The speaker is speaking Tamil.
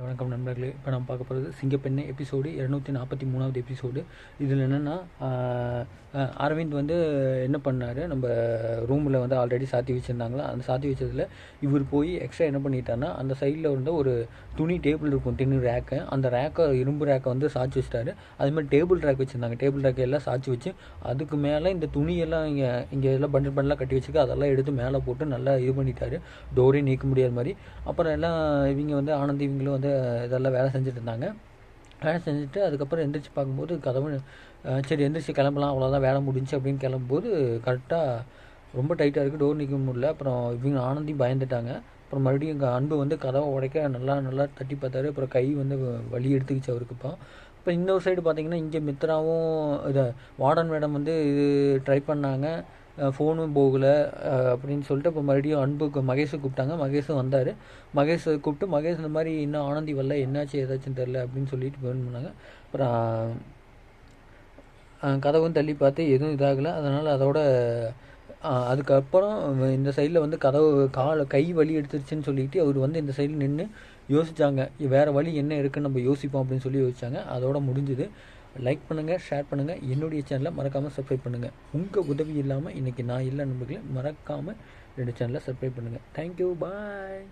வணக்கம் நண்பர்களே. இப்போ நம்ம பார்க்க போகிறது சிங்கப்பெண்ணை எபிசோடு இரநூத்தி நாற்பத்தி மூணாவது எபிசோடு இதில் என்னென்னா அரவிந்த் வந்து என்ன பண்ணார்? நம்ம ரூமில் வந்து ஆல்ரெடி சாத்தி வச்சுருந்தாங்களா? அந்த சாத்தி வச்சதில் இவர் போய் எக்ஸ்ட்ரா என்ன பண்ணிட்டாருன்னா அந்த சைடில் வந்து ஒரு துணி டேபிள் இருக்கும் டின்னு ரேக்கை அந்த ரேக்கை இரும்பு ரேக்கை வந்து சாச்சி வச்சிட்டாரு. அதுமாதிரி டேபிள் ரேக் வச்சுருந்தாங்க. டேபிள் ரேக்கை எல்லாம் சாச்சி வச்சு அதுக்கு மேலே இந்த துணியெல்லாம் இங்கே இங்கே எல்லாம் பண்டில் பண்டலாக கட்டி வச்சுக்க அதெல்லாம் எடுத்து மேலே போட்டு நல்லா இது பண்ணிட்டாரு. டோரே நீக்க முடியாத மாதிரி. அப்புறம் எல்லாம் இவங்க வந்து ஆனந்த் இவங்களும் வந்து இதெல்லாம் வேலை செஞ்சுட்டு இருந்தாங்க. வேலை செஞ்சுட்டு அதுக்கப்புறம் எந்திரிச்சு பார்க்கும்போது கதவு சரி எந்திரிச்சு கிளம்பலாம் அவ்வளோதான் வேலை முடிஞ்சு அப்படின்னு கிளம்பும்போது கரெக்டாக ரொம்ப டைட்டாக இருக்குது டோர் நிற்க முடியல. அப்புறம் இவங்க ஆனந்தி பயந்துட்டாங்க. அப்புறம் மறுபடியும் எங்கள் அன்பு வந்து கதவை உடைக்க நல்லா நல்லா தட்டி பார்த்தாரு. அப்புறம் கை வந்து வலி எடுத்துக்கிச்சு அவருக்கு இப்போ. இப்போ இந்த ஒரு சைடு பார்த்தீங்கன்னா இங்கே மித்ராவும் இதை வார்டன் மேடம் வந்து இது ட்ரை பண்ணாங்க. ஃபோனும் போகலை. அப்படின்னு சொல்லிட்டு இப்போ மறுபடியும் அன்புக்கு மகேஷை கூப்பிட்டாங்க. மகேஷும் வந்தார். மகேஷை கூப்பிட்டு மகேஷ் இந்த மாதிரி இன்னும் ஆனந்தி வரல. என்னாச்சு? ஏதாச்சும் தெரில அப்படின்னு சொல்லிட்டு ஃபோன் பண்ணாங்க. அப்புறம் கதவும் தள்ளி பார்த்து எதுவும் இதாகலை. அதனால் அதோட அதுக்கப்புறம் இந்த சைடில் வந்து கதவு கால் கை வலி எடுத்துருச்சுன்னு சொல்லிட்டு அவர் வந்து இந்த சைடில் நின்று யோசித்தாங்க வேறு வழி என்ன இருக்குன்னு நம்ம யோசிப்போம் அப்படின்னு சொல்லி யோசித்தாங்க அதோட முடிஞ்சுது. லைக் பண்ணுங்கள் ஷேர் பண்ணுங்கள் என்னுடைய சேனலை மறக்காமல் சப்ஸ்கிரைப் பண்ணுங்கள் உங்கள் உதவி இல்லாமல் இன்றைக்கி நான் இல்லை நம்பர்களே மறக்காமல் ரெண்டு சேனலை சப்ஸ்கிரைப் பண்ணுங்கள் தேங்க்யூ பாய்